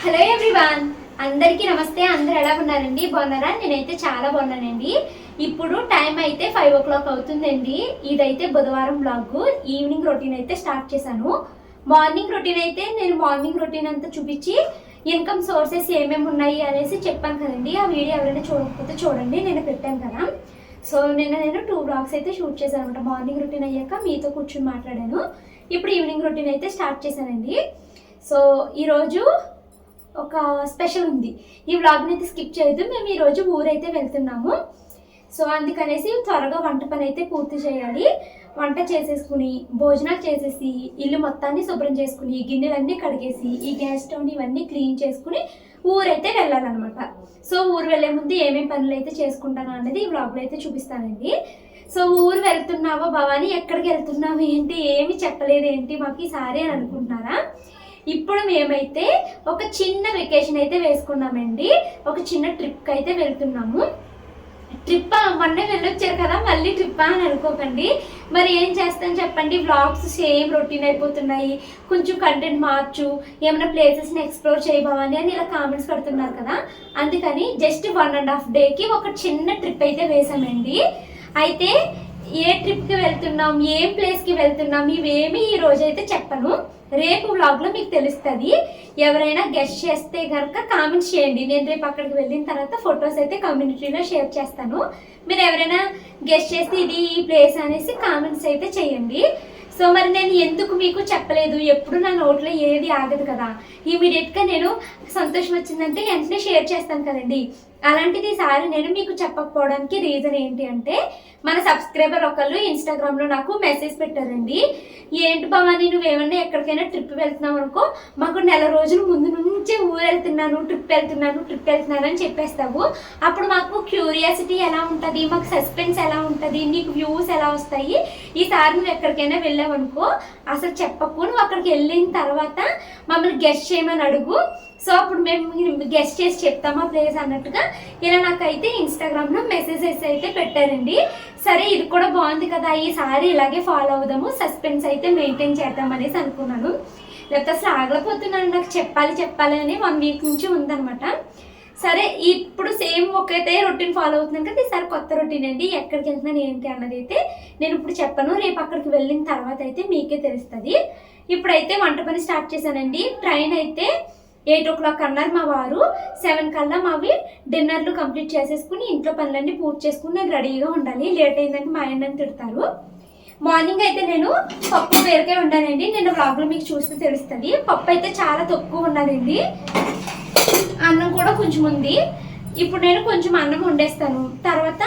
Hello everyone అందరికీ నమస్తే. అందరు ఎలా ఉన్నారండి? బాగున్నారా? నేనైతే చాలా బాగున్నానండి. ఇప్పుడు టైం అయితే ఫైవ్ ఓ క్లాక్ అవుతుందండి. ఇదైతే బుధవారం బ్లాగ్ ఈవినింగ్ రొటీన్ అయితే స్టార్ట్ చేశాను. మార్నింగ్ రొటీన్ అయితే నేను మార్నింగ్ రొటీన్ అంతా చూపించి ఇన్కమ్ సోర్సెస్ ఏమేమి ఉన్నాయి అనేసి చెప్పాను కదండి. ఆ వీడియో ఎవరైనా చూడకపోతే చూడండి. నేను పెట్టాను కదా. సో నిన్న నేను టూ బ్లాగ్స్ అయితే షూట్ చేశాను అనమాట మార్నింగ్ రొటీన్ అయ్యాక మీతో కూర్చొని మాట్లాడాను. ఇప్పుడు ఈవినింగ్ రొటీన్ అయితే స్టార్ట్ చేశానండి. సో ఈరోజు ఒక స్పెషల్ ఉంది. ఈ వ్లాగ్ని అయితే స్కిప్ చేయొద్దు. మేము ఈరోజు ఊరైతే వెళ్తున్నాము. సో అందుకనేసి త్వరగా వంట పని అయితే పూర్తి చేయాలి. వంట చేసేసుకుని భోజనాలు చేసేసి ఇల్లు మొత్తాన్ని శుభ్రం చేసుకుని గిన్నెలన్నీ కడిగేసి ఈ గ్యాస్ స్టవ్ని ఇవన్నీ క్లీన్ చేసుకుని ఊరైతే వెళ్ళాలన్నమాట. సో ఊరు వెళ్ళే ముందు ఏమేమి పనులు అయితే చేసుకుంటాను అనేది ఈ వ్లాగ్లో అయితే చూపిస్తానండి. సో ఊరు వెళ్తున్నావా భవాని? ఎక్కడికి వెళ్తున్నావు? ఏంటి? ఏమి చెప్పలేదు ఏంటి మాకు ఈసారి అని అనుకుంటున్నారా? ఇప్పుడు మేమైతే ఒక చిన్న వెకేషన్ అయితే వేసుకున్నామండి. ఒక చిన్న ట్రిప్కి అయితే వెళ్తున్నాము. ట్రిప్ మొన్నే వెళ్ళొచ్చారు కదా మళ్ళీ ట్రిప్ అని అనుకోకండి. మరి ఏం చేస్తాం చెప్పండి? వ్లాగ్స్ సేమ్ రొటీన్ అయిపోతున్నాయి. కొంచెం కంటెంట్ మార్చు ఏమైనా ప్లేసెస్ని ఎక్స్ప్లోర్ చేయబోమని అని ఇలా కామెంట్స్ పెడుతున్నారు కదా. అందుకని జస్ట్ వన్ అండ్ హాఫ్ డేకి ఒక చిన్న ట్రిప్ అయితే వేసామండి. అయితే ఏ ట్రిప్కి వెళ్తున్నాం ఏం ప్లేస్కి వెళ్తున్నాం ఇవేమి ఈ రోజు అయితే చెప్పను. రేపు వ్లాగ్లో మీకు తెలుస్తుంది. ఎవరైనా గెస్ట్ చేస్తే కనుక కామెంట్స్ చేయండి. నేను రేపు అక్కడికి వెళ్ళిన తర్వాత ఫొటోస్ అయితే కమ్యూనిటీలో షేర్ చేస్తాను. మీరు ఎవరైనా గెస్ట్ చేస్తే ఇది ఈ ప్లేస్ అనేసి కామెంట్స్ అయితే చేయండి. సో మరి నేను ఎందుకు మీకు చెప్పలేదు? ఎప్పుడు నా నోట్లో ఏది ఆగదు కదా. ఇమీడియట్గా నేను సంతోషం వచ్చిందంటే వెంటనే షేర్ చేస్తాను కదండి. అలాంటిది ఈసారి నేను మీకు చెప్పకపోవడానికి రీజన్ ఏంటి అంటే మన సబ్స్క్రైబర్ ఒకళ్ళు ఇన్స్టాగ్రామ్లో నాకు మెసేజ్ పెట్టారండి. ఏంటి భవాని నువ్వేమన్నా ఎక్కడికైనా ట్రిప్ వెళ్తున్నావు అనుకో మాకు నెల రోజుల ముందు నుంచే ఊరు వెళ్తున్నాను ట్రిప్ వెళ్తున్నాను ట్రిప్ వెళ్తున్నాను అని చెప్పేస్తావు. అప్పుడు మాకు క్యూరియాసిటీ ఎలా ఉంటుంది మాకు సస్పెన్స్ ఎలా ఉంటుంది నీకు వ్యూస్ ఎలా వస్తాయి? ఈసారి నువ్వు ఎక్కడికైనా వెళ్ళావనుకో అసలు చెప్పకు నువ్వు అక్కడికి వెళ్ళిన తర్వాత మమ్మల్ని గెస్ట్ చేయమని అడుగు. సో అప్పుడు మేము గెస్ట్ చేసి చెప్తామా ప్లేస్ అన్నట్టుగా ఇలా నాకైతే ఇన్స్టాగ్రామ్లో మెసేజెస్ అయితే పెట్టారండి. సరే ఇది కూడా బాగుంది కదా ఈసారి ఇలాగే ఫాలో అవుదాము సస్పెన్స్ అయితే మెయింటైన్ చేద్దాం అనేసి అనుకున్నాను. లేకపోతే అసలు ఆగలపోతున్నాను నాకు చెప్పాలి చెప్పాలి అని వన్ వీక్ నుంచి ఉందనమాట సరే ఇప్పుడు సేమ్ ఒకటే రొటీన్ ఫాలో అవుతున్నాను కదా ఈసారి కొత్త రొటీన్ అండి ఎక్కడికి వెళ్తున్నాను ఏంటి అన్నది అయితే నేను ఇప్పుడు చెప్పను రేపు అక్కడికి వెళ్ళిన తర్వాత అయితే మీకే తెలుస్తుంది. ఇప్పుడైతే వంట పని స్టార్ట్ చేశానండి ట్రైన్ అయితే ఎయిట్ ఓ క్లాక్ అన్నారు మా వారు. సెవెన్ కల్లా మావి డిన్నర్లు కంప్లీట్ చేసేసుకుని ఇంట్లో పనులన్నీ పూర్తి చేసుకుని నేను రెడీగా ఉండాలి. లేట్ అయిందంటే మా ఆయన తిడతారు. మార్నింగ్ అయితే నేను పప్పు బీరకాయ ఉండానండి నేను బ్లాగ్లో మీకు చూస్తే తెలుస్తుంది. పప్పు అయితే చాలా తక్కువ ఉన్నదండి అన్నం కూడా కొంచెం ఉంది. ఇప్పుడు నేను కొంచెం అన్నం వండేస్తాను. తర్వాత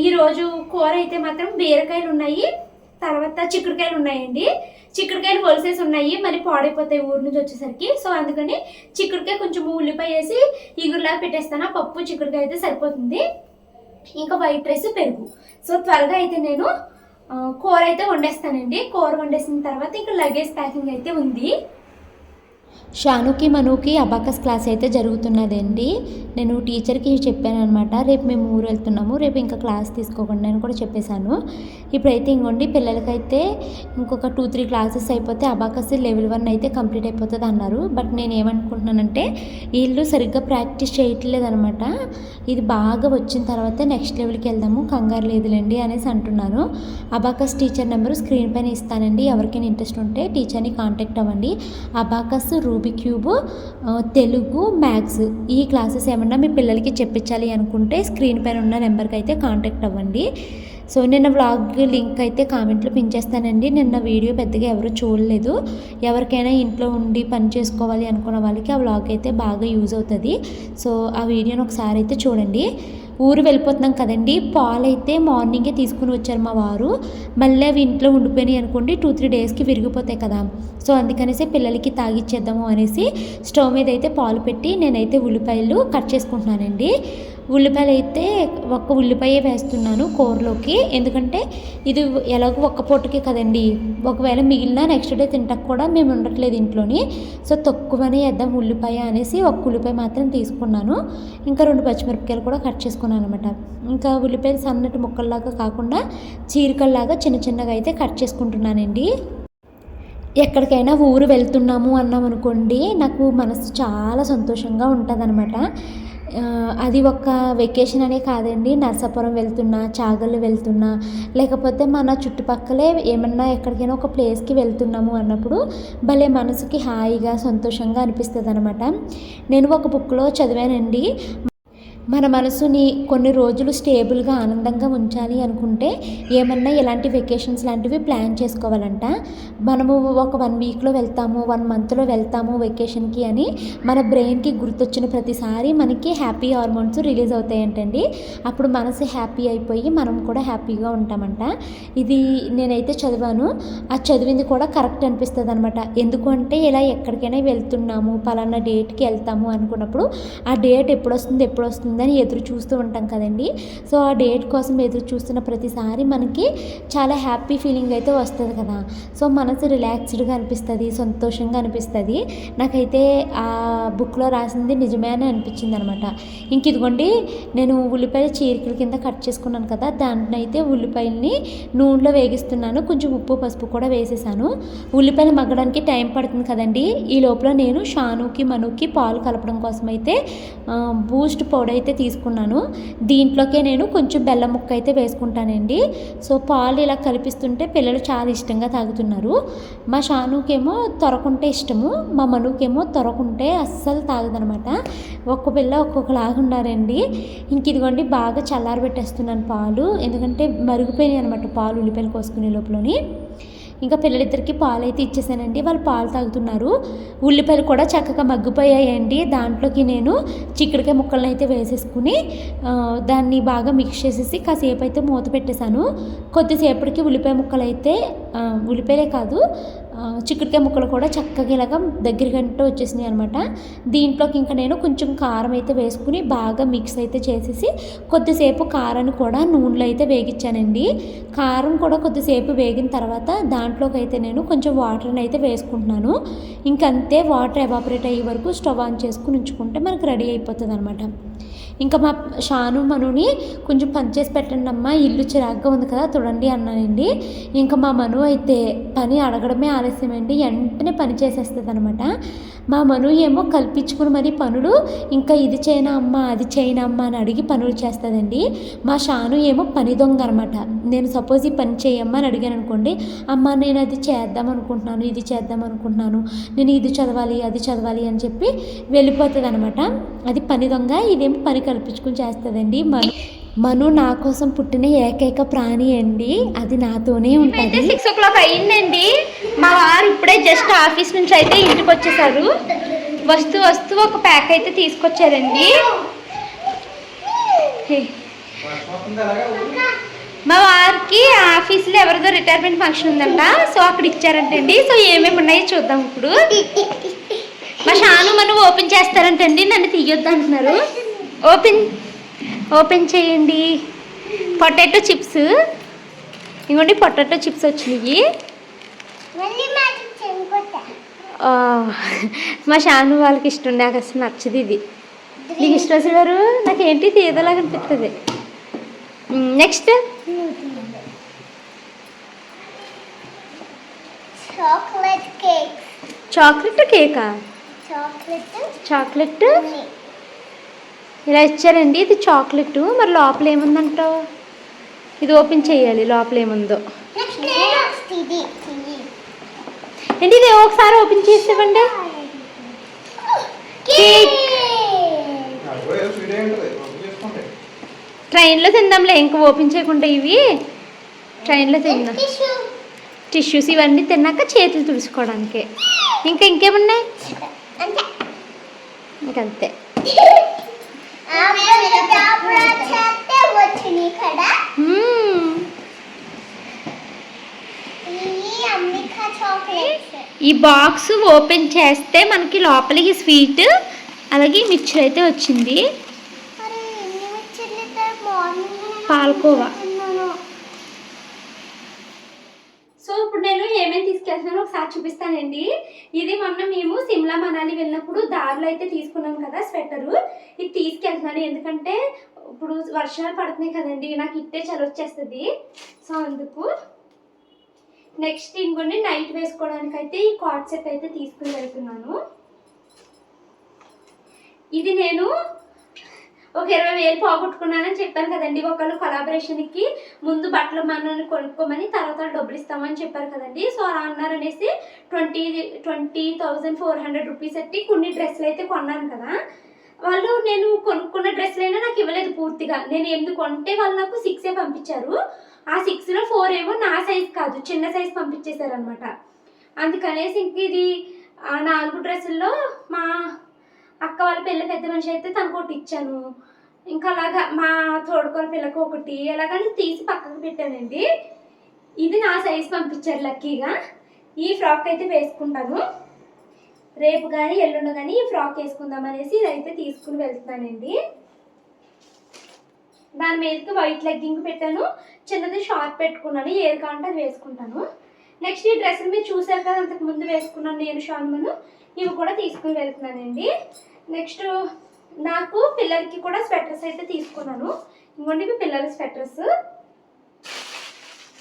ఈరోజు కూర అయితే మాత్రం బీరకాయలు ఉన్నాయి. తర్వాత చిక్కుడుకాయలు ఉన్నాయండి. చిక్కుడుకాయలు వలిసేసి ఉన్నాయి. మరి పాడైపోతాయి ఊరు నుంచి వచ్చేసరికి. సో అందుకని చిక్కుడుకాయ కొంచెం ఉల్లిపాయ వేసి ఈగురులా పెట్టేస్తాను. ఆ పప్పు చిక్కుడుకాయ అయితే సరిపోతుంది. ఇంకా వైట్ రైస్ పెరుగు. సో త్వరగా అయితే నేను కూర అయితే వండేస్తానండి. కూర వండేసిన తర్వాత ఇంకా లగేజ్ ప్యాకింగ్ అయితే ఉంది. షానుకి మనుకి అబాకస్ క్లాస్ అయితే జరుగుతున్నదండి. నేను టీచర్కి చెప్పాను అనమాట రేపు మేము ఊరు వెళ్తున్నాము. రేపు ఇంకా క్లాస్ తీసుకోకుండా అని కూడా చెప్పేశాను. ఇప్పుడైతే ఇంకోండి పిల్లలకైతే ఇంకొక టూ త్రీ క్లాసెస్ అయిపోతే అబాకస్ లెవెల్ వన్ అయితే కంప్లీట్ అయిపోతుంది అన్నారు. బట్ నేను ఏమనుకుంటున్నానంటే వీళ్ళు సరిగ్గా ప్రాక్టీస్ చేయట్లేదు అనమాట ఇది బాగా వచ్చిన తర్వాత నెక్స్ట్ లెవెల్కి వెళ్దాము. కంగారు లేదులేండి అనేసి అంటున్నాను అబాకస్ టీచర్ నెంబరు స్క్రీన్ పైన ఇస్తానండి. ఎవరికైనా ఇంట్రెస్ట్ ఉంటే టీచర్ని కాంటాక్ట్ అవ్వండి. Abacus Rubik cube Telugu maths ఈ క్లాసెస్ ఏమన్నా మీ పిల్లలకి చెప్పించాలి అనుకుంటే స్క్రీన్ పైన ఉన్న నెంబర్కి అయితే కాంటాక్ట్ అవ్వండి. సో నిన్న వ్లాగ్ లింక్ అయితే కామెంట్లో పిన్ చేస్తానండి. నిన్న వీడియో పెద్దగా ఎవరు చూడలేదు. ఎవరికైనా ఇంట్లో ఉండి పని చేసుకోవాలి అనుకున్న వాళ్ళకి ఆ వ్లాగ్ అయితే బాగా యూజ్ అవుతుంది. సో ఆ వీడియోని ఒకసారి అయితే చూడండి. ఊరు వెళ్ళిపోతున్నాం కదండి. పాలైతే మార్నింగే తీసుకుని వచ్చారు మా వారు. మళ్ళీ అవి ఇంట్లో ఉండిపోయినాయి అనుకోండి టూ త్రీ డేస్కి విరిగిపోతాయి కదా. సో అందుకనేసి పిల్లలకి తాగిచ్చేద్దాము అనేసి స్టవ్ మీద అయితే పాలు పెట్టి నేనైతే ఉల్లిపాయలు కట్ చేసుకుంటున్నానండి. ఉల్లిపాయలు అయితే ఒక్క ఉల్లిపాయ వేస్తున్నాను కూరలోకి. ఎందుకంటే ఇది ఎలాగో ఒక్క పొట్టుకే కదండి. ఒకవేళ మిగిలిన నెక్స్ట్ డే తింటాక కూడా మేము ఉండట్లేదు ఇంట్లోని. సో తక్కువనే వేద్దాం ఉల్లిపాయ అనేసి ఒక్క ఉల్లిపాయ మాత్రం తీసుకున్నాను. ఇంకా రెండు పచ్చిమిరపకాయలు కూడా కట్ చేసుకున్నాను అనమాట ఇంకా ఉల్లిపాయలు సన్నటి ముక్కల్లాగా కాకుండా చీరికల్లాగా చిన్న చిన్నగా అయితే కట్ చేసుకుంటున్నానండి. ఎక్కడికైనా ఊరు వెళ్తున్నాము అన్నాం అనుకోండి నాకు మనసు చాలా సంతోషంగా ఉంటుంది అది ఒక వెకేషన్ అనే కాదండి. నర్సాపురం వెళ్తున్నా చాగళ్ళు వెళ్తున్నా లేకపోతే మన చుట్టుపక్కలే ఏమన్నా ఎక్కడికైనా ఒక ప్లేస్కి వెళ్తున్నాము అన్నప్పుడు భలే మనసుకి హాయిగా సంతోషంగా అనిపిస్తుంది అనమాట నేను ఒక బుక్లో చదివానండి. మన మనసుని కొన్ని రోజులు స్టేబుల్గా ఆనందంగా ఉంచాలి అనుకుంటే ఏమన్నా ఇలాంటి వెకేషన్స్ లాంటివి ప్లాన్ చేసుకోవాలంట. మనము ఒక వన్ వీక్లో వెళ్తాము వన్ మంత్లో వెళ్తాము వెకేషన్కి అని మన బ్రెయిన్కి గుర్తొచ్చిన ప్రతిసారి మనకి హ్యాపీ హార్మోన్స్ రిలీజ్ అవుతాయంటండి. అప్పుడు మనసు హ్యాపీ అయిపోయి మనం కూడా హ్యాపీగా ఉంటామంట. ఇది నేనైతే చదివాను. ఆ చదివింది కూడా కరెక్ట్ అనిపిస్తుంది అనమాట ఎందుకంటే ఇలా ఎక్కడికైనా వెళ్తున్నాము పలానా డేట్కి వెళ్తాము అనుకున్నప్పుడు ఆ డేట్ ఎప్పుడు వస్తుంది ఎప్పుడు వస్తుందని ఎదురు చూస్తూ ఉంటాం కదండి. సో ఆ డేట్ కోసం ఎదురు చూస్తున్న ప్రతిసారి మనకి చాలా హ్యాపీ ఫీలింగ్ అయితే వస్తుంది కదా. సో మనసు రిలాక్స్డ్గా అనిపిస్తుంది సంతోషంగా అనిపిస్తుంది. నాకైతే ఆ బుక్లో రాసింది నిజమే అని అనిపించింది అనమాట ఇంక ఇదిగోండి నేను ఉల్లిపాయ చీరికల కింద కట్ చేసుకున్నాను కదా దాంట్లో అయితే ఉల్లిపాయల్ని నూనెలో వేగిస్తున్నాను. కొంచెం ఉప్పు పసుపు కూడా వేసేసాను. ఉల్లిపాయలు మగ్గడానికి టైం పడుతుంది కదండి. ఈ లోపల నేను షానుకి మనుకి పాలు కలపడం కోసం అయితే బూస్ట్ పౌడర్ అయితే తీసుకున్నాను. దీంట్లోకే నేను కొంచెం బెల్లం ముక్క అయితే వేసుకుంటానండి. సో పాలు ఇలా కల్పిస్తుంటే పిల్లలు చాలా ఇష్టంగా తాగుతున్నారు. మా షానుకేమో తొరకుంటే ఇష్టము మా మనుకేమో తొరకుంటే అస్సలు తాగదనమాట. ఒక్క పిల్ల ఒక్కొక్కలాగా ఉన్నారండి ఇంక ఇదిగోండి బాగా చల్లారబెట్టేస్తున్నాను పాలు. ఎందుకంటే మరుగుపోయినాయి అనమాట పాలు ఉల్లిపాయలు కోసుకునే లోపలని. ఇంకా పిల్లలిద్దరికి పాలు అయితే ఇచ్చేసానండి. వాళ్ళు పాలు తాగుతున్నారు. ఉల్లిపాయలు కూడా చక్కగా మగ్గిపోయాయండి. దాంట్లోకి నేను చిక్కుడుకాయ ముక్కలను అయితే వేసేసుకుని దాన్ని బాగా మిక్స్ చేసేసి కాసేపు అయితే మూత పెట్టేశాను. కొద్దిసేపటికి ఉల్లిపాయ ముక్కలు అయితే ఉల్లిపాయలే కాదు చిక్కుడుకాయ ముక్కలు కూడా చక్కగా ఇలాగా దగ్గరికంటే వచ్చేసినాయి అనమాట దీంట్లోకి ఇంకా నేను కొంచెం కారం అయితే వేసుకుని బాగా మిక్స్ అయితే చేసేసి కొద్దిసేపు కారాన్ని కూడా నూనెలో అయితే వేగించానండి. కారం కూడా కొద్దిసేపు వేగిన తర్వాత దాంట్లోకి అయితే నేను కొంచెం వాటర్ని అయితే వేసుకుంటున్నాను. ఇంకంతే వాటర్ ఎవాపరేట్ అయ్యే వరకు స్టవ్ ఆన్ చేసుకుని ఉంచుకుంటే మనకు రెడీ అయిపోతుంది అనమాట ఇంకా మా షాను మనుని కొంచెం పని చేసి పెట్టండి అమ్మా ఇల్లు చిరాగ్గా ఉంది కదా చూడండి అన్నానండి. ఇంకా మా మను అయితే పని అడగడమే ఆలస్యమండి వెంటనే పని చేసేస్తుంది అనమాట మా మను ఏమో కల్పించుకుని మరి పనులు ఇంకా ఇది చేయనా అమ్మా అది చేయనా అమ్మా అని అడిగి పనులు చేస్తుందండి. మా షాను ఏమో పని దొంగ అనమాట నేను సపోజ్ ఈ పని చేయమ్మా అని అడిగాను అనుకోండి అమ్మ నేను అది చేద్దాం అనుకుంటున్నాను ఇది చేద్దాం అనుకుంటున్నాను నేను ఇది చదవాలి అది చదవాలి అని చెప్పి వెళ్ళిపోతుంది అనమాట అది పని దొంగ ఇదేమో పని కల్పించుకుని చేస్తుందండి. మను మను నా కోసం పుట్టిన ఏకైక ప్రాణి అండి. అది నాతోనే ఉంటుంది. సిక్స్ ఓ క్లాక్ అయ్యిందండి మా వారు ఇప్పుడే జస్ట్ ఆఫీస్ నుంచి అయితే ఇంటికి వచ్చేసారు. వస్తూ వస్తూ ఒక ప్యాక్ అయితే తీసుకొచ్చారండి. మా వారికి ఆఫీస్లో ఎవరిదో రిటైర్మెంట్ ఫంక్షన్ ఉందంట. సో అక్కడ ఇచ్చారంటండి. సో ఏమేమి ఉన్నాయో చూద్దాం ఇప్పుడు. మా షాను మనం ఓపెన్ చేస్తారంటండి. నన్ను తీయొద్దు అంటున్నారు. ఓపెన్ ఓపెన్ చేయండి. Potato chips. ఇంకోండి పొటాటో చిప్స్ వచ్చినాయి. మా షాను వాళ్ళకి ఇష్టం నాకు అసలు నచ్చదు ఇది. నీకు ఇష్టం అసలు గారు నాకేంటి తీయదలాగా అనిపిస్తుంది నెక్స్ట్. Chocolate cake. చాక్లెట్ కేకా? చాక్లెట్. చాక్లెట్? ఇలా ఇచ్చారండి. ఇది చాక్లెట్. మరి లోపల ఏముందంటావు? ఇది ఓపెన్ చేయాలి. లోపల ఏముందో? ఏంటి ఇది ఒకసారి ఓపెన్ చేసి ఇవ్వండి కేక్. ట్రైన్లో తిందాంలే. ఇంకా ఓపెన్ చేయకుండా ఇవి. ట్రైన్లో తిందాం. టిష్యూస్ ఇవన్నీ తిన్నాక చేతులు తుడుచుకోవడానికి. ఇంకా ఇంకేమున్నాయి? అంతే. ఇంకంతే చేస్తే వచ్చినాయి కదా మ్మ్. ఈ చాక్లెట్స్ ఈ బాక్స్ ఓపెన్ చేస్తే మనకి లోపలికి స్వీట్ అలాగే మిక్చర్ అయితే వచ్చింది. పాలకోవా. సో ఇప్పుడు నేను ఏమేమి తీసుకెళ్తున్నానో ఒకసారి చూపిస్తానండి. ఇది మొన్న మేము సిమ్లా మనాలి వెళ్ళినప్పుడు దారిలో అయితే తీసుకున్నాం కదా స్వెటరు. ఇది తీసుకెళ్తున్నాను. ఎందుకంటే ఇప్పుడు వర్షాలు పడుతున్నాయి కదండి నాకు ఇట్టే చలి వచ్చేస్తుంది. సో అందుకు నెక్స్ట్ ఇంకొన్ని నైట్ వేసుకోవడానికి అయితే ఈ కార్డ్ సెట్ అయితే తీసుకుని వెళ్తున్నాను. ఇది నేను ఒక ఇరవై వేలు పోగొట్టుకున్నానని చెప్పాను కదండి. ఒకళ్ళు కొలాబరేషన్కి ముందు బట్టలు మనల్ని కొనుక్కోమని తర్వాత డబ్బులు ఇస్తామని చెప్పారు కదండి. సో అలా అన్నారనేసి twenty twenty thousand four hundred rupees పెట్టి కొన్ని డ్రెస్సులు అయితే కొన్నాను కదా. వాళ్ళు నేను కొనుక్కున్న డ్రెస్సులైనా నాకు ఇవ్వలేదు పూర్తిగా. నేను ఎందుకు కొంటే వాళ్ళు నాకు సిక్సే పంపించారు. ఆ సిక్స్లో ఫోర్ ఏమో నా సైజ్ కాదు చిన్న సైజ్ పంపించేశారనమాట అందుకనేసి ఇంక ఇది ఆ నాలుగు డ్రెస్సుల్లో మా అక్క వాళ్ళ పిల్ల పెద్ద మనిషి అయితే తనకు ఒకటి ఇచ్చాను. ఇంకా అలాగా మా తోడుకోల పిల్లకు ఒకటి ఎలాగని తీసి పక్కకు పెట్టానండి. ఇది నా సైజ్ పంపించారు లక్కీగా. ఈ ఫ్రాక్ అయితే వేసుకుంటాను. రేపు కానీ ఎల్లుండి కానీ ఈ ఫ్రాక్ వేసుకుందాం అనేసి ఇదైతే తీసుకుని వెళ్తున్నానండి. దాని మీదకి వైట్ లెగ్గింగ్ పెట్టాను. చిన్నది షార్ట్ పెట్టుకున్నాను. ఏది కావాలంటే అది వేసుకుంటాను. నెక్స్ట్ ఈ డ్రెస్సులు మీరు చూసారు కదా అంతకు ముందు వేసుకున్నాను నేను షాన్మను ఇవి కూడా తీసుకుని వెళ్తున్నానండి. నెక్స్ట్ నాకు పిల్లలకి కూడా స్వెటర్స్ అయితే తీసుకున్నాను. ఇంకోండి ఇవి పిల్లల స్వెటర్స్.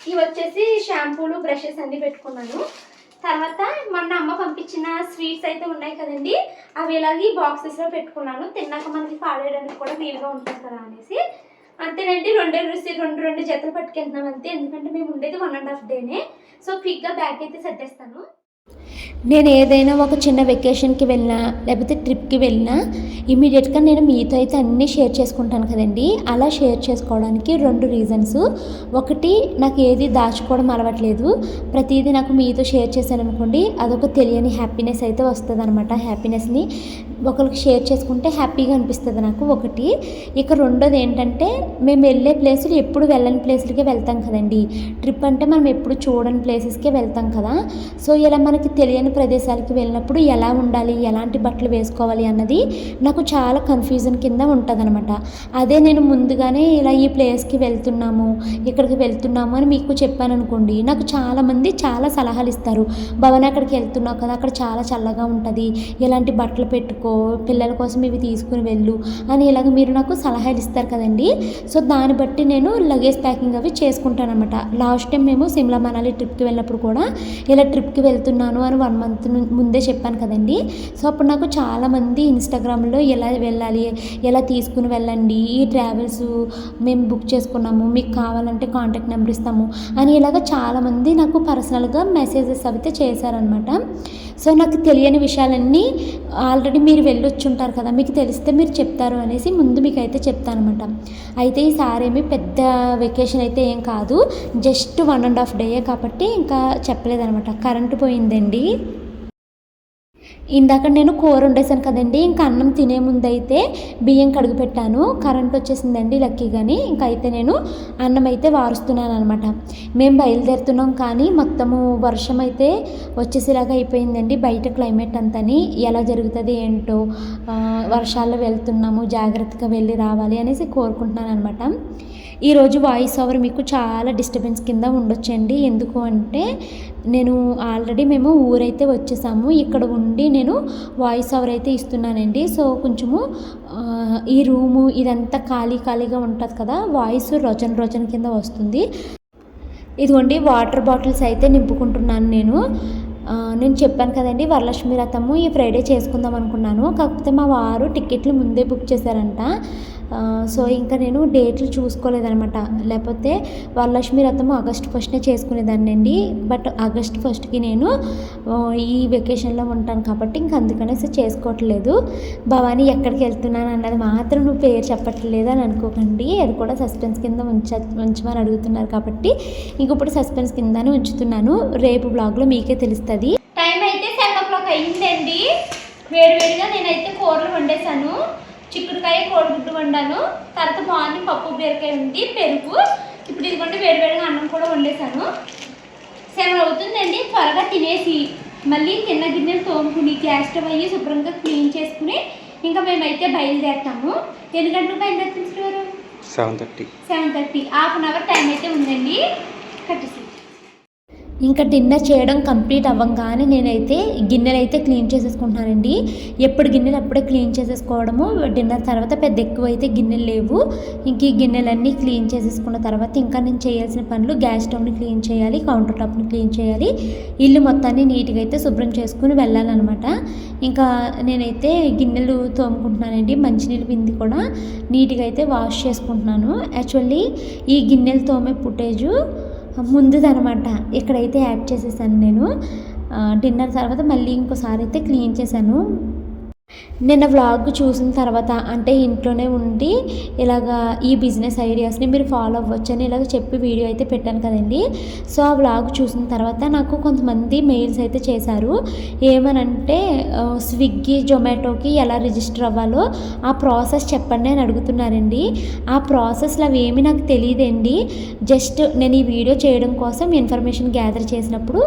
ఇవి వచ్చేసి షాంపూలు బ్రషెస్ అన్ని పెట్టుకున్నాను. తర్వాత మొన్న అమ్మ పంపించిన స్వీట్స్ అయితే ఉన్నాయి కదండి. అవి ఇలాగే బాక్సెస్లో పెట్టుకున్నాను. తిన్నాక మనకి పాడేయడానికి కూడా వీలుగా ఉంటుంది కదా అనేసి. అంతేనండి రెండే రుచి రెండు రెండు జతలు పట్టుకెళ్తున్నాం అంతే. ఎందుకంటే మేము ఉండేది వన్ అండ్ హాఫ్ డేనే సో క్విక్గా బ్యాగ్ అయితే సర్దేస్తాను నేను ఏదైనా ఒక చిన్న వెకేషన్కి వెళ్ళినా లేకపోతే ట్రిప్కి వెళ్ళినా ఇమీడియట్గా నేను మీతో అయితే అన్నీ షేర్ చేసుకుంటాను కదండి. అలా షేర్ చేసుకోవడానికి రెండు రీజన్స్ ఒకటి నాకు ఏది దాచుకోవడం అలవాట్లేదు. ప్రతిదీ నాకు మీతో షేర్ చేశాను అనుకోండి అదొక తెలియని హ్యాపీనెస్ అయితే వస్తుంది అనమాట హ్యాపీనెస్ని ఒకరికి షేర్ చేసుకుంటే హ్యాపీగా అనిపిస్తుంది నాకు. ఒకటి ఇక రెండోది ఏంటంటే మేము వెళ్ళే ప్లేసులు ఎప్పుడు వెళ్ళని ప్లేసులకే వెళ్తాం కదండి. ట్రిప్ అంటే మనం ఎప్పుడు చూడని ప్లేసెస్కే వెళ్తాం కదా. సో ఇలా మనకి తెలియని ప్రదేశాలకి వెళ్ళినప్పుడు ఎలా ఉండాలి ఎలాంటి బట్టలు వేసుకోవాలి అన్నది నాకు చాలా కన్ఫ్యూజన్ కింద ఉంటుంది అనమాట అదే నేను ముందుగానే ఇలా ఈ ప్లేస్కి వెళ్తున్నాము ఇక్కడికి వెళ్తున్నాము అని మీకు చెప్పాను అనుకోండి నాకు చాలామంది చాలా సలహాలు ఇస్తారు. భవన్ అక్కడికి వెళ్తున్నావు కదా అక్కడ చాలా చల్లగా ఉంటుంది ఇలాంటి బట్టలు పెట్టుకో పిల్లల కోసం ఇవి తీసుకుని వెళ్ళు అని ఇలాగ మీరు నాకు సలహాలు ఇస్తారు కదండి. సో దాన్ని బట్టి నేను లగేజ్ ప్యాకింగ్ అవి చేసుకుంటాను అనమాట లాస్ట్ టైం మేము సిమ్లా మనాలి ట్రిప్కి వెళ్ళినప్పుడు కూడా ఇలా ట్రిప్కి వెళ్తున్నాను అని వన్ మంత్ ముందే చెప్పాను కదండి. సో అప్పుడు నాకు చాలామంది ఇన్స్టాగ్రామ్లో ఎలా వెళ్ళాలి ఎలా తీసుకుని వెళ్ళండి ఈ ట్రావెల్స్ మేము బుక్ చేసుకున్నాము మీకు కావాలంటే కాంటాక్ట్ నెంబర్ ఇస్తాము అని ఇలాగ చాలామంది నాకు పర్సనల్గా మెసేజెస్ అయితే చేశారనమాట. సో నాకు తెలియని విషయాలన్నీ ఆల్రెడీ మీరు వెళ్ళొచ్చుంటారు కదా మీకు తెలిస్తే మీరు చెప్తారు అనేసి ముందు మీకు అయితే చెప్తానమాట. అయితే ఈసారి ఏమి పెద్ద వెకేషన్ అయితే ఏం కాదు జస్ట్ వన్ అండ్ హాఫ్ డేయే కాబట్టి ఇంకా చెప్పలేదనమాట. కరెంటు పోయిందండి. ఇందాక నేను కూర వండేసాను కదండి ఇంకా అన్నం తినే ముందు అయితే బియ్యం కడుగు పెట్టాను. కరెంట్ వచ్చేసిందండి లక్కీగాని ఇంకా అయితే నేను అన్నం అయితే వారుస్తున్నాను అనమాట మేము బయలుదేరుతున్నాం కానీ మొత్తము వర్షం అయితే వచ్చేసేలాగా అయిపోయిందండి. బయట క్లైమేట్ అంతని ఎలా జరుగుతుంది ఏంటో వర్షాల్లో వెళ్తున్నాము జాగ్రత్తగా వెళ్ళి రావాలి అనేసి కోరుకుంటున్నాను అనమాట ఈరోజు వాయిస్ ఓవర్ మీకు చాలా డిస్టర్బెన్స్ కింద ఉండొచ్చండి. ఎందుకు అంటే నేను ఆల్రెడీ మేము ఊరైతే వచ్చేసాము. ఇక్కడ ఉండి నేను వాయిస్ ఓవర్ అయితే ఇస్తున్నానండి. సో కొంచెము ఈ రూము ఇదంతా ఖాళీ ఖాళీగా ఉంటుంది కదా వాయిస్ రోజన రోజన కింద వస్తుంది. ఇదిగోండి వాటర్ బాటిల్స్ అయితే నింపుకుంటున్నాను నేను. నేను చెప్పాను కదండి వరలక్ష్మి రథము ఈ ఫ్రైడే చేసుకుందాం అనుకున్నాను. కాకపోతే మా వారు టికెట్లు ముందే బుక్ చేశారంట. సో ఇంకా నేను డేట్లు చూసుకోలేదనమాట లేకపోతే వరలక్ష్మి రథము ఆగస్ట్ ఫస్ట్నే చేసుకునేదాన్ని అండి బట్ ఆగస్ట్ ఫస్ట్కి నేను ఈ వెకేషన్లో ఉంటాను కాబట్టి ఇంక అందుకనేసి చేసుకోవట్లేదు. భవానీ ఎక్కడికి వెళ్తున్నాను అన్నది మాత్రం నువ్వు పేరు చెప్పట్లేదు అని అనుకోకండి. అది కూడా సస్పెన్స్ కింద ఉంచ ఉంచమని అడుగుతున్నారు కాబట్టి ఇంక ఇప్పుడు సస్పెన్స్ కిందనే ఉంచుతున్నాను. రేపు బ్లాగ్లో మీకే తెలుస్తుంది. టైం అయితే సెవెన్ ఓ క్లాక్ అయిందండి. వేడివేడిగా నేనైతే కూరలు వండేసాను చిక్కుడుకాయ కోడిగుడ్డు వండాను. తర్వాత మార్నింగ్ పప్పు బీరకాయ ఉంది పెరుగు. ఇప్పుడు ఇదిగోండి వేడివేడిగా అన్నం కూడా వండేసాను సెవెన్ అవుతుందండి త్వరగా తినేసి మళ్ళీ తిన్న గిన్నెలు తోముకుని గ్యాస్ స్టవ్ అయ్యి శుభ్రంగా క్లీన్ చేసుకుని ఇంకా మేమైతే బయలుదేరుతాము. ఎన్ని గంటలకు బయలుదేరుతున్నారు seven thirty. Seven thirty. Half an hour time అయితే ఉందండి. కట్టేసి ఇంకా డిన్నర్ చేయడం కంప్లీట్ అవ్వగానే నేనైతే గిన్నెలు అయితే క్లీన్ చేసేసుకుంటున్నానండి. ఎప్పుడు గిన్నెలు అప్పుడే క్లీన్ చేసేసుకోవడము డిన్నర్ తర్వాత పెద్ద ఎక్కువ అయితే గిన్నెలు లేవు. ఇంక ఈ గిన్నెలన్నీ క్లీన్ చేసేసుకున్న తర్వాత ఇంకా నేను చేయాల్సిన పనులు గ్యాస్ స్టవ్ని క్లీన్ చేయాలి కౌంటర్ టాప్ని క్లీన్ చేయాలి. ఇల్లు మొత్తాన్ని నీట్గా అయితే శుభ్రం చేసుకుని వెళ్ళాలన్నమాట. ఇంకా నేనైతే గిన్నెలు తోముకుంటున్నానండి మంచినీళ్ళు బింది కూడా నీట్గా అయితే వాష్ చేసుకుంటున్నాను. యాక్చువల్లీ ఈ గిన్నెలు తోమే పుటేజు ముందుదనమాట. ఇక్కడైతే యాడ్ చేసేసాను నేను. డిన్నర్ తర్వాత మళ్ళీ ఇంకోసారి అయితే క్లీన్ చేశాను. నిన్న వ్లాగ్ చూసిన తర్వాత అంటే ఇంట్లోనే ఉండి ఇలాగా ఈ బిజినెస్ ఐడియాస్ని మీరు ఫాలో అవ్వచ్చు అని ఇలాగ చెప్పి వీడియో అయితే పెట్టాను కదండి. సో ఆ వ్లాగ్ చూసిన తర్వాత నాకు కొంతమంది మెయిల్స్ అయితే చేశారు. ఏమనంటే స్విగ్గీ జొమాటోకి ఎలా రిజిస్టర్ అవ్వాలో ఆ ప్రాసెస్ చెప్పండి అని అడుగుతున్నారండి. ఆ ప్రాసెస్లు అవి ఏమి నాకు తెలియదండి. జస్ట్ నేను ఈ వీడియో చేయడం కోసం ఇన్ఫర్మేషన్ గ్యాదర్ చేసినప్పుడు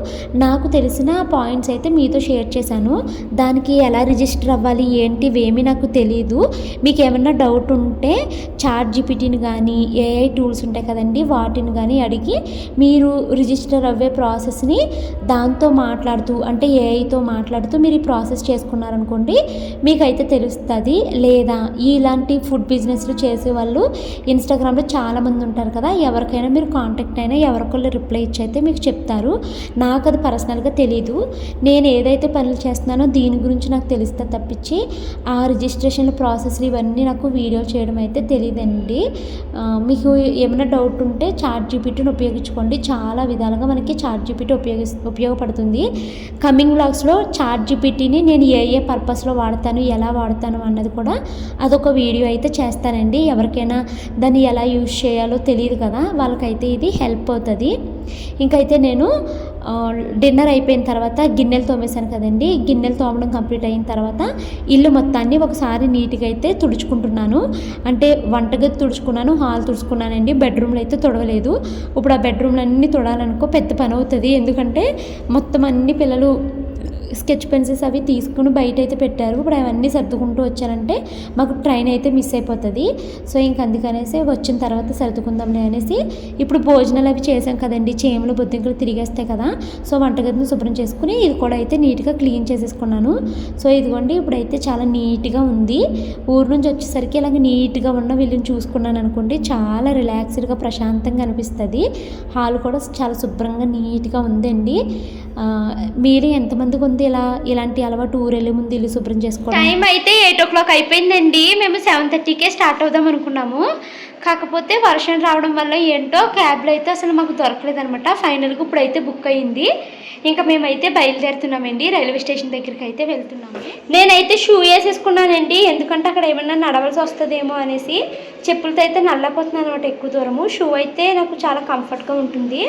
నాకు తెలిసిన పాయింట్స్ అయితే మీతో షేర్ చేశాను. దానికి ఎలా రిజిస్టర్ అవ్వాలి చేసుకోవాలి ఏంటివేమి నాకు తెలియదు మీకు ఏమన్నా డౌట్ ఉంటే చాట్ జీపీటీని కానీ ఏఐ టూల్స్ ఉంటాయి కదండి వాటిని కానీ అడిగి మీరు రిజిస్టర్ అవ్వే ప్రాసెస్ని దాంతో మాట్లాడుతూ అంటే ఏఐతో మాట్లాడుతూ మీరు ఈ ప్రాసెస్ చేసుకున్నారనుకోండి మీకైతే తెలుస్తుంది. లేదా ఇలాంటి ఫుడ్ బిజినెస్లు చేసే వాళ్ళు ఇన్స్టాగ్రామ్లో చాలామంది ఉంటారు కదా ఎవరికైనా మీరు కాంటాక్ట్ అయినా ఎవరికొళ్ళు రిప్లై ఇచ్చి అయితే మీకు చెప్తారు. నాకు అది పర్సనల్గా తెలీదు. నేను ఏదైతే పనులు చేస్తున్నానో దీని గురించి నాకు తెలిస్తే వచ్చి ఆ రిజిస్ట్రేషన్ ప్రాసెస్లు ఇవన్నీ నాకు వీడియో చేయడం అయితే తెలియదండి మీకు ఏమైనా డౌట్ ఉంటే చాట్ జీపీటీని ఉపయోగించుకోండి. చాలా విధాలుగా మనకి చాట్ జీపీటీ ఉపయోగి ఉపయోగపడుతుంది. కమింగ్ బ్లాగ్స్లో చాట్ జీపీటీని నేను ఏ ఏ పర్పస్లో వాడతాను ఎలా వాడతాను అన్నది కూడా అదొక వీడియో అయితే చేస్తానండి. ఎవరికైనా దాన్ని ఎలా యూజ్ చేయాలో తెలియదు కదా వాళ్ళకైతే ఇది హెల్ప్ అవుతుంది. ఇంకైతే నేను డిన్నర్ అయిపోయిన తర్వాత గిన్నెలు తోమేశాను కదండి. గిన్నెలు తోమడం కంప్లీట్ అయిన తర్వాత ఇల్లు మొత్తాన్ని ఒకసారి నీట్గా అయితే తుడుచుకుంటున్నాను. అంటే వంటగది తుడుచుకున్నాను హాల్ తుడుచుకున్నానండి. బెడ్రూమ్లో అయితే తుడవలేదు. ఇప్పుడు ఆ బెడ్రూమ్లన్నీ తొడాలనుకో తుడాలనుకో పెద్ద పని అవుతుంది ఎందుకంటే మొత్తం అన్ని పిల్లలు స్కెచ్ పెన్సిల్స్ అవి తీసుకుని బయట అయితే పెట్టారు. ఇప్పుడు అవన్నీ సర్దుకుంటూ వచ్చారంటే మాకు ట్రైన్ అయితే మిస్ అయిపోతుంది. సో ఇంక అందుకనేసి వచ్చిన తర్వాత సర్దుకుందాంలే అనేసి ఇప్పుడు భోజనాలు అవి చేసాం కదండి. చేమలు బొద్దింకలు తిరిగేస్తాయి కదా. సో వంటగదిని శుభ్రం చేసుకుని ఇది కూడా అయితే నీట్గా క్లీన్ చేసేసుకున్నాను. సో ఇదిగోండి ఇప్పుడైతే చాలా నీట్గా ఉంది. ఊరు నుంచి వచ్చేసరికి ఇలాగ నీట్గా ఉన్న వీళ్ళని చూసుకున్నాను అనుకోండి చాలా రిలాక్స్డ్గా ప్రశాంతంగా అనిపిస్తుంది. హాల్ కూడా చాలా శుభ్రంగా నీట్గా ఉందండి. మీరు ఎంతమందికి ఉంది ఇలా ఇలాంటి అలవాటు ఊరు వెళ్ళే ముందు ఇల్లు శుభ్రం చేసుకోవడం? టైం అయితే ఎయిట్ ఓ క్లాక్ అయిపోయిందండి. మేము సెవెన్ థర్టీకే స్టార్ట్ అవుదాం అనుకున్నాము. కాకపోతే వర్షం రావడం వల్ల ఏంటో క్యాబ్లో అయితే అసలు మాకు దొరకలేదనమాట ఫైనల్గా ఇప్పుడైతే బుక్ అయ్యింది ఇంకా మేమైతే బయలుదేరుతున్నామండి. రైల్వే స్టేషన్ దగ్గరికి అయితే వెళ్తున్నాము. నేనైతే షూ వేసేసుకున్నానండి. ఎందుకంటే అక్కడ ఏమన్నా నడవలసి వస్తుందేమో అనేసి చెప్పులతో అయితే నల్లపోతున్నాను అనమాట ఎక్కువ దూరము. షూ అయితే నాకు చాలా కంఫర్ట్గా ఉంటుంది.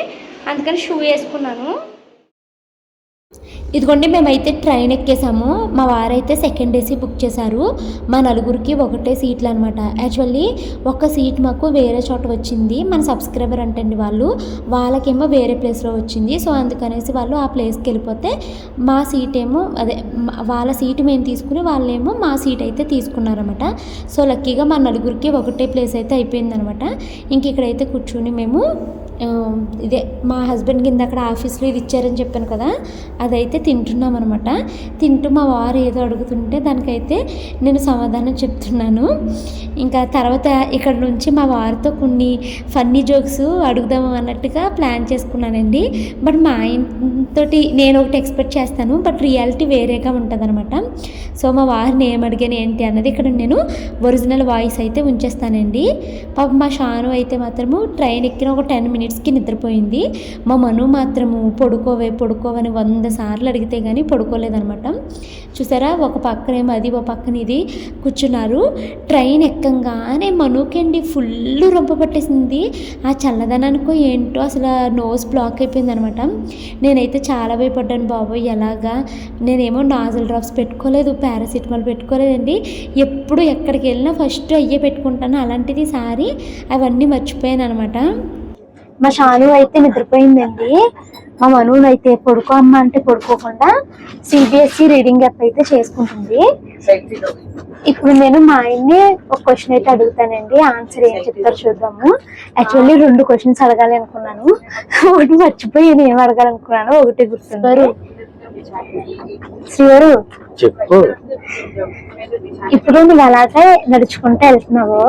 అందుకని షూ వేసుకున్నాను. ఇదిగోండి మేమైతే ట్రైన్ ఎక్కేసాము. మా వారైతే సెకండ్ ఏసీ బుక్ చేశారు. మా నలుగురికి ఒకటే సీట్లు అనమాట యాక్చువల్లీ ఒక సీట్ మాకు వేరే చోట వచ్చింది. మన సబ్స్క్రైబర్ అంటండి వాళ్ళు. వాళ్ళకేమో వేరే ప్లేస్లో వచ్చింది. సో అందుకనేసి వాళ్ళు ఆ ప్లేస్కి వెళ్ళిపోతే మా సీట్ ఏమో అదే వాళ్ళ సీట్ మేము తీసుకుని వాళ్ళేమో మా సీట్ అయితే తీసుకున్నారన్నమాట సో లక్కీగా మా నలుగురికి ఒకటే ప్లేస్ అయితే అయిపోయిందనమాట. ఇంక ఇక్కడైతే కూర్చుని మేము ఇదే మా హస్బెండ్ కింద అక్కడ ఆఫీస్లో ఇది ఇచ్చారని చెప్పాను కదా అదైతే తింటున్నాం అనమాట తింటూ మా వారు ఏదో అడుగుతుంటే దానికైతే నేను సమాధానం చెప్తున్నాను. ఇంకా తర్వాత ఇక్కడ నుంచి మా వారితో కొన్ని ఫన్నీ జోక్స్ అడుగుదాము అన్నట్టుగా ప్లాన్ చేసుకున్నానండి. బట్ మా ఆయనతోటి నేను ఒకటి ఎక్స్పెక్ట్ చేస్తాను బట్ రియాలిటీ వేరేగా ఉంటుంది అనమాట సో మా వారిని ఏం అడిగాను ఏంటి అన్నది ఇక్కడ నేను ఒరిజినల్ వాయిస్ అయితే ఉంచేస్తానండి. పాప మా షాను అయితే మాత్రము ట్రైన్ ఎక్కిన ఒక టెన్ మినిట్స్ మినిట్స్కి నిద్రపోయింది. మా మను మాత్రము పడుకోవే పడుకోవని వంద సార్లు అడిగితే కానీ పడుకోలేదనమాట. చూసారా? ఒక పక్కనేమో అది ఒక పక్కన ఇది కూర్చున్నారు. ట్రైన్ ఎక్కంగానే మనుకండి ఫుల్ రొంప పట్టేసింది. ఆ చల్లదనానికో ఏంటో అసలు నోస్ బ్లాక్ అయిపోయింది అనమాట నేనైతే చాలా భయపడ్డాను బాబోయ్ ఎలాగా? నేనేమో నాజల్ డ్రాప్స్ పెట్టుకోలేదు పారాసిటమాల్ పెట్టుకోలేదండి. ఎప్పుడు ఎక్కడికి వెళ్ళినా ఫస్ట్ అయ్యే పెట్టుకుంటాను అలాంటిది సారి. అవన్నీ మర్చిపోయాను అనమాట మా షాను అయితే నిద్రపోయిందండి. మా మనువును అయితే పడుకో అమ్మ అంటే పడుకోకుండా సిబిఎస్ఈ రీడింగ్ యాప్ అయితే చేసుకుంటుంది. ఇప్పుడు నేను మా ఆయన్ని ఒక క్వశ్చన్ అయితే అడుగుతానండి. ఆన్సర్ ఏం చెప్తారో చూద్దాము. యాక్చువల్లీ రెండు క్వశ్చన్స్ అడగాలి అనుకున్నాను. ఒకటి మర్చిపోయి నేను ఏం అడగాలనుకున్నాను ఒకటి గుర్తున్నారు శ్రీవారు. చెప్పు. ఇప్పుడు నువ్వు అలాగే నడుచుకుంటూ వెళ్తున్నావు.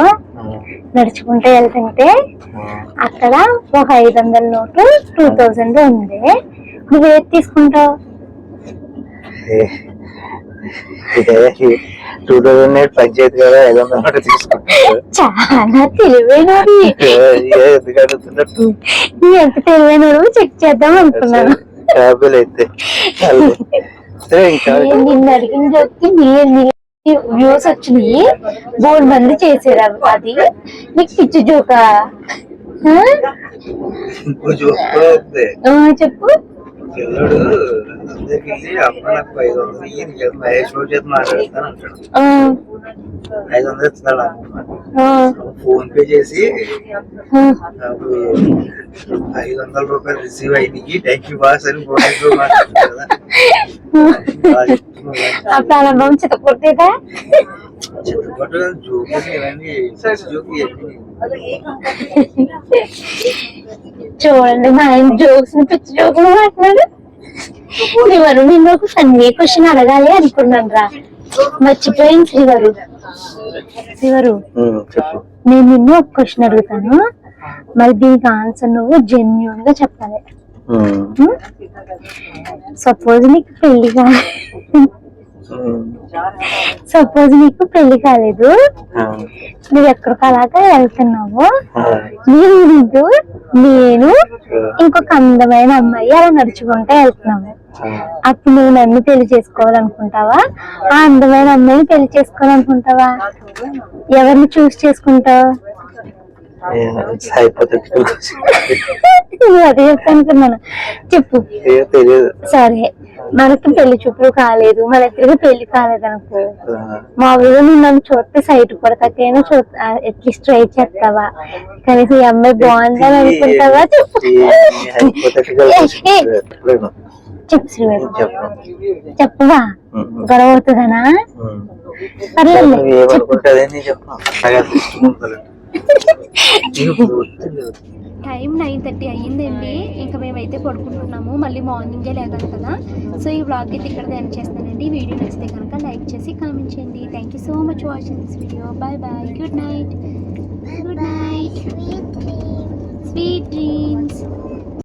నడుచుకుంటూ వెళ్తుంటే అక్కడ ఒక ఐదు వందల నోటు టూ థౌజండ్ ఉంది. నువ్వు ఏది తీసుకుంటావు? టూ థౌసండ్ ఎయిట్ పంచాయతీ కదా ఐదు వందల నోటు తీసుకుంటారు చాలా తెలివైనది. ఎందుకు అడుగుతున్నట్టు? నీ ఎంత తెలివైనడు చెక్ చేద్దాం అనుకున్నాను. యాభైలు అయితే నిన్ను అడిగిన మిలియన్ వ్యూస్ వచ్చినాయి. మూడు మంది చేసారు అది నీకు పిచ్చి జోక. చెప్పు. పిల్లడు అందరికి అమ్మ నాకు ఐదు వందలు ఇయ్యి మహేష్ బాబు చేత మాట్లాడతాను అంటాడు. ఆ, ఐదు వందలు ఇస్తాడు అన్నమాట ఆ, ఫోన్ పే చేసి ఐదు వందల రూపాయలు రిసీవ్ అయ్యి థ్యాంక్ యూ బాస్ అని ఫోన్ పే మాట్లాడుతాడు కదా. ఆ ప్రారంభం జోకి ఇవన్నీ. చూడండి మా ఆయన జోక్స్ పిచ్చి జోకులు మాట్లాడు. శ్రీవారు నేను ఒక ఫన్నీ క్వశ్చన్ అడగాలి అనుకున్నాను రా. మర్చిపోయింది శ్రీవారు శ్రీవారు నేను నిన్ను ఒక క్వశ్చన్ అడుగుతాను. మరి దీనికి ఆన్సర్ నువ్వు జెన్యున్గా చెప్పాలి. సపోజ్ నీకు పెళ్ళి ఉమ్, సపోజ్ నీకు పెళ్ళి కాలేదు. నువ్వు ఎక్కడికి అలాగా వెళ్తున్నావు? నీకు నేను ఇంకొక అందమైన అమ్మాయి అలా నడుచుకుంటూ వెళ్తున్నాము. అప్పుడు నువ్వు నన్ను పెళ్ళి చేసుకోవాలనుకుంటావా? ఆ అందమైన అమ్మాయిని పెళ్ళి చేసుకోవాలనుకుంటావా? ఎవరిని చూస్ చేసుకుంటావు? అదే చెప్తానుకున్నాను చెప్పు. సరే. మనకి పెళ్ళి చూపులు కాలేదు. మన ఇద్దరికి పెళ్ళి కాలేదు అనుకో. మామూలుగా నువ్వు నన్ను చూస్తే సైట్ కొడతాకైనా చూ అట్లీస్ట్ ట్రై చేస్తావా? కనీసం ఈ అమ్మాయి బాగుందని అనుకుంటావా? చెప్పు. చెప్పు. చెప్పవా? ఉమ్, గొడవ అవుతుందనా? ఉమ్. పర్లేదు టైం నైన్ థర్టీ అయ్యిందండి. ఇంకా మేమైతే పడుకుంటున్నాము. మళ్ళీ మార్నింగే లేగాలి కదా. సో ఈ బ్లాగ్ అయితే ఇక్కడ ఎండ్ చేస్తానండి. వీడియో నచ్చితే కనుక లైక్ చేసి కామెంట్ చేయండి. Thank you so much watching this video bye bye good night good night sweet dreams